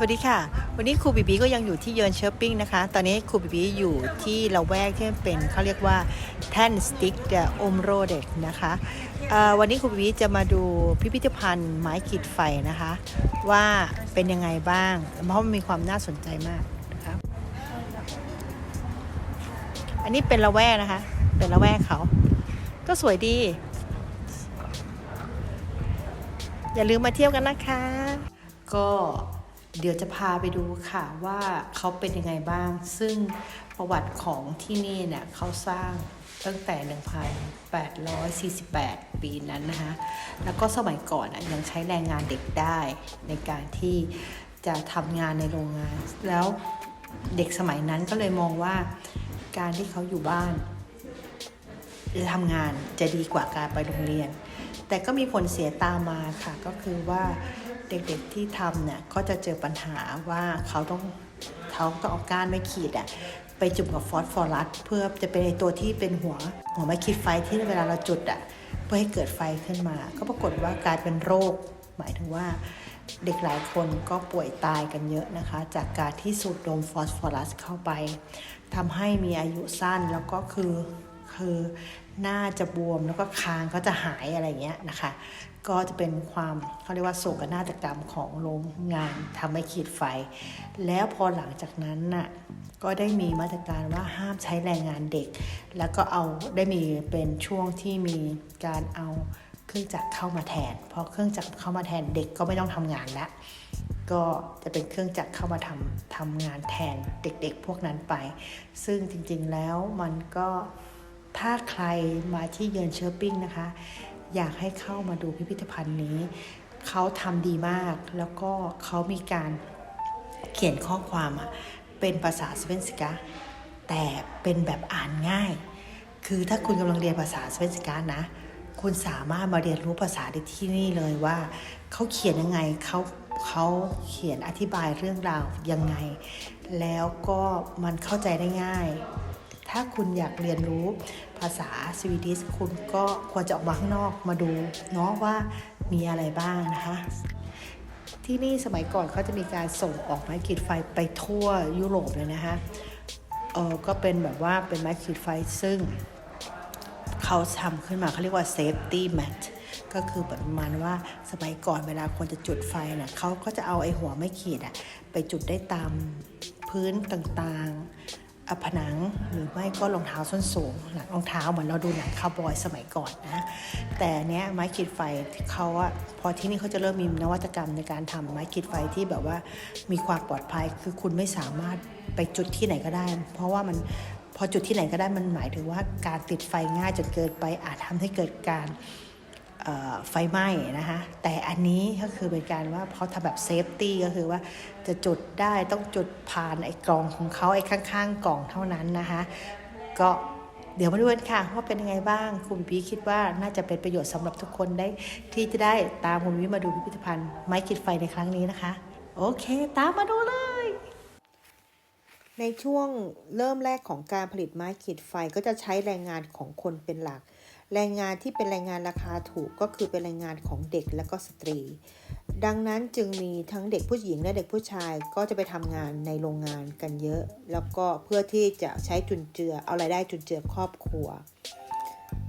สวัสดีค่ะ วันนี้ครูบีบีก็ยังอยู่ที่เยินเชอร์ปิ้งนะคะ ตอนนี้ครูบีบีอยู่ที่ละแวกที่เป็นเขาเรียกว่าแท่นสติ๊กเดออมโรเด็กนะคะวันนี้ครูบีบีจะมาดูพิพิธภัณฑ์ไม้ขีดไฟนะคะ ว่าเป็นยังไงบ้าง เพราะมันมีความน่าสนใจมากนะคะอันนี้เป็นละแวกนะคะ เป็นละแวกเขา ก็สวยดี อย่าลืมมาเที่ยวกันนะคะ ก็ เดี๋ยวจะพาไปดูค่ะว่าเขาเป็นยังไงบ้าง ซึ่งประวัติของที่นี่เนี่ยเขาสร้างตั้งแต่ 1848 ปีนั้นนะคะ แล้วก็สมัยก่อนอยังใช้แรงงานเด็กได้ในการที่จะทำงานในโรงงาน แล้วเด็กสมัยนั้นก็เลยมองว่าการที่เขาอยู่บ้านจะทำงานจะดีกว่าการไปโรงเรียน แต่ก็มีผลเสียตามมาค่ะ ก็คือว่า เด็กๆที่ทำเนี่ยก็จะเจอปัญหาว่าเขาต้องเขาต้องเอาก้านไม้ขีดอะไปจุ่มกับฟอสฟอรัสเพื่อจะเป็นตัวที่เป็นหัวหัวไม้ขีดไฟที่เวลาเราจุดอะเพื่อให้เกิดไฟขึ้นมา ก็ปรากฏว่ากลายเป็นโรค หมายถึงว่าเด็กหลายคนก็ป่วยตายกันเยอะนะคะ จากการที่สูดดมฟอสฟอรัสเข้าไปทำให้มีอายุสั้นแล้วก็คือคือ หน้าจะบวมแล้วก็คางก็จะหายอะไรเงี้ยนะคะ ก็จะเป็นความเขาเรียกว่าโศกนาฏกรรมของโรงงานทำให้ขีดไฟ แล้วพอหลังจากนั้นน่ะก็ได้มีมาตรการว่าห้ามใช้แรงงานเด็ก แล้วก็เอาได้มีเป็นช่วงที่มีการเอาเครื่องจักรเข้ามาแทนพอเครื่องจักรเข้ามาแทนเด็กก็ไม่ต้องทำงานแล้วก็จะเป็นเครื่องจักรเข้ามาทำทำงานแทนเด็กๆ พวกนั้นไป ซึ่งจริงๆแล้วมันก็ ถ้าใครมาที่เยินเชอร์ปิ้งนะคะ อยากให้เข้ามาดูพิพิธภัณฑ์นี้ เขาทำดีมาก แล้วก็เขามีการเขียนข้อความอะเป็นภาษาสเปนสกาแต่เป็นแบบอ่านง่าย คือถ้าคุณกำลังเรียนภาษาสเปนสกานะ คุณสามารถมาเรียนรู้ภาษาได้ที่นี่เลยว่าเขาเขียนยังไงเขาเขาเขียนอธิบายเรื่องราวยังไง แล้วก็มันเข้าใจได้ง่าย ถ้าคุณอยากเรียนรู้ ภาษาสวีดิชคุณก็ควรจะออกมาข้างนอกมาดูเนาะว่ามีอะไรบ้างนะคะ ที่นี่สมัยก่อนเขาจะมีการส่งออกไม้ขีดไฟไปทั่วยุโรปเลยนะคะเออก็เป็นแบบว่าเป็นไม้ขีดไฟซึ่งเขาทำขึ้นมาเขาเรียกว่า safety mat ก็คือประมาณว่าสมัยก่อนเวลาคนจะจุดไฟนะ่ะเขาก็จะเอาไอ้หัวไม่ขีดอะไปจุดได้ตามพื้นต่างๆ ผนังหรือไม่ก็รองเท้าส้นสูง หลังรองเท้าเหมือนเราดูหนังคาวบอยสมัยก่อนนะ แต่เนี้ยไม้ขีดไฟเขาอะพอที่นี่เขาจะเริ่มมีนวัตกรรมในการทำไม้ขีดไฟที่แบบว่ามีความปลอดภัยคือคุณไม่สามารถไปจุดที่ไหนก็ได้ เพราะว่ามันพอจุดที่ไหนก็ได้มันหมายถึงว่าการติดไฟง่ายจนเกินไปอาจทำให้เกิดการ ไฟไหม้นะคะแต่อันนี้ก็คือเป็นการว่าเขาทำแบบเซฟตี้ก็คือว่าจะจุดได้ต้องจุดผ่านไอ้กล่องของเขาไอ้ข้างๆกล่องเท่านั้นนะคะก็เดี๋ยวมาดูกันค่ะว่าเป็นยังไงบ้างคุณพีคิดว่าน่าจะเป็นประโยชน์สำหรับทุกคนได้ที่จะได้ตามคุณวิมาดูพิพิธภัณฑ์ไม้ขีดไฟในครั้งนี้นะคะ โอเค ตามมาดูเลย ในช่วงเริ่มแรกของการผลิตไม้ขีดไฟก็จะใช้แรงงานของคนเป็นหลัก แรงงานที่เป็นแรงงานราคาถูกก็คือเป็นแรงงานของเด็กและก็สตรี ดังนั้นจึงมีทั้งเด็กผู้หญิงและเด็กผู้ชายก็จะไปทำงานในโรงงานกันเยอะ แล้วก็เพื่อที่จะใช้จุนเจือเอารายได้จุนเจือครอบครัว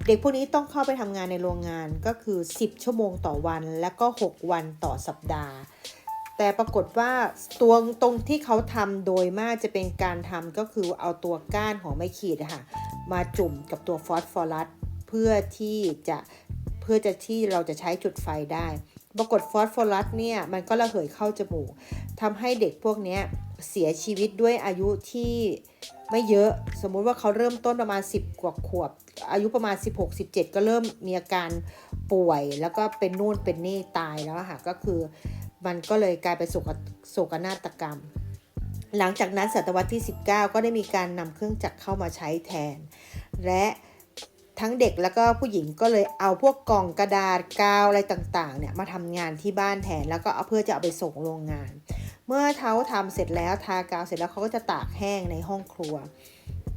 เด็กพวกนี้ต้องเข้าไปทำงานในโรงงานก็คือ 10 ชั่วโมงต่อวัน และก็ 6 วันต่อสัปดาห์แต่ปรากฏว่าตัวตรงที่เขาทำโดยมากจะเป็นการทำก็คือเอาตัวก้านของไม้ขีดะค่ะมาจุ่มกับตัวฟอสฟอรัส เพื่อที่จะเพื่อจะที่เราจะใช้จุดไฟได้ ปรากฏฟอสฟอรัสเนี่ยมันก็ระเหยเข้าจมูกทำให้เด็กพวกนี้เสียชีวิตด้วยอายุที่ไม่เยอะสมมุติว่าเขาเริ่มต้นประมาณ 10 กว่าขวบ อายุประมาณ 16 17 ก็เริ่มมีอาการป่วย แล้วก็เป็นนู่นเป็นนี่ตายแล้วค่ะก็คือมันก็เลยกลายเป็นโศกนาฏกรรม หลังจากนั้นศตวรรษที่ 19 ก็ได้มีการนำเครื่องจักรเข้ามาใช้แทน และ ทั้งเด็กแล้วก็ผู้หญิงก็เลยเอาพวกกล่องกระดาษกาวอะไรต่างๆเนี่ยมาทำงานที่บ้านแทนแล้วก็เอาเพื่อจะเอาไปส่งโรงงาน เมื่อเขาทำเสร็จแล้วทากาวเสร็จแล้วเขาก็จะตากแห้งในห้องครัว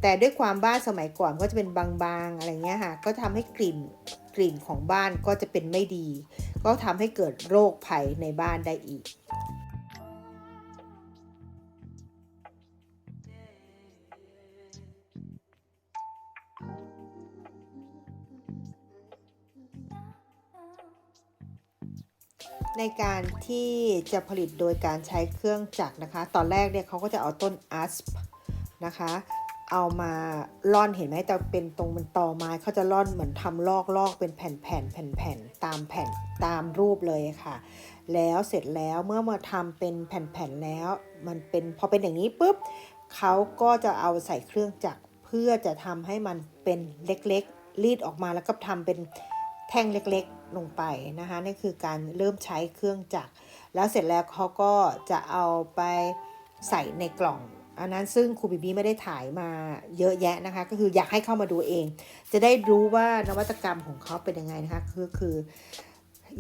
แต่ด้วยความบ้านสมัยก่อนก็จะเป็นบางๆอะไรเงี้ยค่ะก็ทำให้กลิ่นกลิ่นของบ้านก็จะเป็นไม่ดี ก็ทำให้เกิดโรคภัยในบ้านได้อีก ในการที่จะผลิตโดยการใช้เครื่องจักรนะคะ ตอนแรกเนี่ยเขาก็จะเอาต้นอัสป์นะคะ เอามาล่อนเห็นไหมแต่เป็นตรงเป็นตอไม้เขาจะล่อนเหมือนทำลอกลอกเป็นแผ่นแผ่นแผ่นแผ่นตามแผ่นตามรูปเลยค่ะ แล้วเสร็จแล้วเมื่อมาทำเป็นแผ่นๆแล้ว มันเป็นพอเป็นอย่างนี้ปุ๊บเขาก็จะเอาใส่เครื่องจักรเพื่อจะทำให้มันเป็นเล็กๆ รีดออกมาแล้วก็ทำเป็นแท่งเล็กๆ ลงไปนะคะนี่คือการเริ่มใช้เครื่องจักร แล้วเสร็จแล้วเขาก็จะเอาไปใส่ในกล่อง อันนั้นซึ่งครูบีบีไม่ได้ถ่ายมาเยอะแยะนะคะ ก็คืออยากให้เข้ามาดูเอง จะได้รู้ว่านวัตกรรมของเขาเป็นยังไงนะคะคือคือ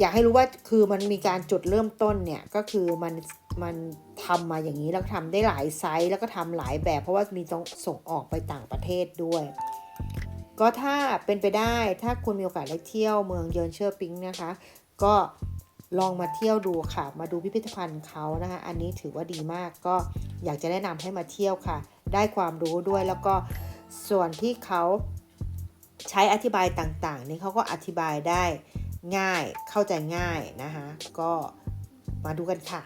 อยากให้รู้ว่าคือมันมีการจุดเริ่มต้นเนี่ยก็คือมันมันทำมาอย่างนี้แล้วทำได้หลายไซส์แล้วก็ทำหลายแบบ เพราะว่ามีต้องส่งออกไปต่างประเทศด้วย ก็ถ้าเป็นไปได้ถ้าคุณมีโอกาสได้เที่ยวเมืองเยินเชอร์ปิงนะคะ ก็ลองมาเที่ยวดูค่ะ มาดูพิพิธภัณฑ์เขานะคะ อันนี้ถือว่าดีมากก็อยากจะแนะนำให้มาเที่ยวค่ะ ได้ความรู้ด้วยแล้วก็ส่วนที่เขาใช้อธิบายต่างๆ นี่เขาก็อธิบายได้ง่ายเข้าใจง่ายนะคะ ก็มาดูกันค่ะ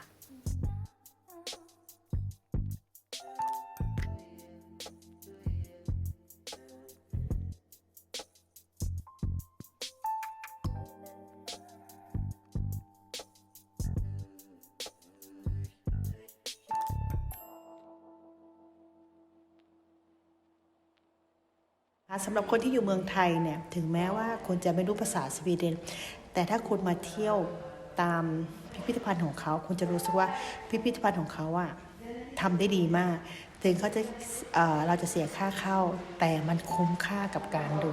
สำหรับคนที่อยู่เมืองไทยเนี่ยถึงแม้ว่าคุณจะไม่รู้ภาษาสวีเดน แต่ถ้าคุณมาเที่ยวตามพิพิธภัณฑ์ของเขา คุณจะรู้สึกว่าพิพิธภัณฑ์ของเขาอะทำได้ดีมาก ถึงเขาจะเเราจะเสียค่าเข้า แต่มันคุ้มค่ากับการดู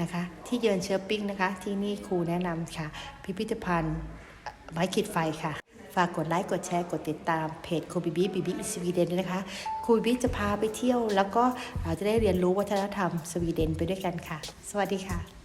นะคะ ที่เยินเชอร์ปิ้งนะคะ ที่นี่ครูแนะนำค่ะ พิพิธภัณฑ์ไม้ขีดไฟค่ะากกดไลค์กดแชร์กดติดตามเพจคูบีบีบีบีสวีเดนด้วยนะคะคูบีบีจะพาไปเที่ยว แล้วก็จะได้เรียนรู้วัฒนธรรมสวีเดนไปด้วยกันค่ะ สวัสดีค่ะ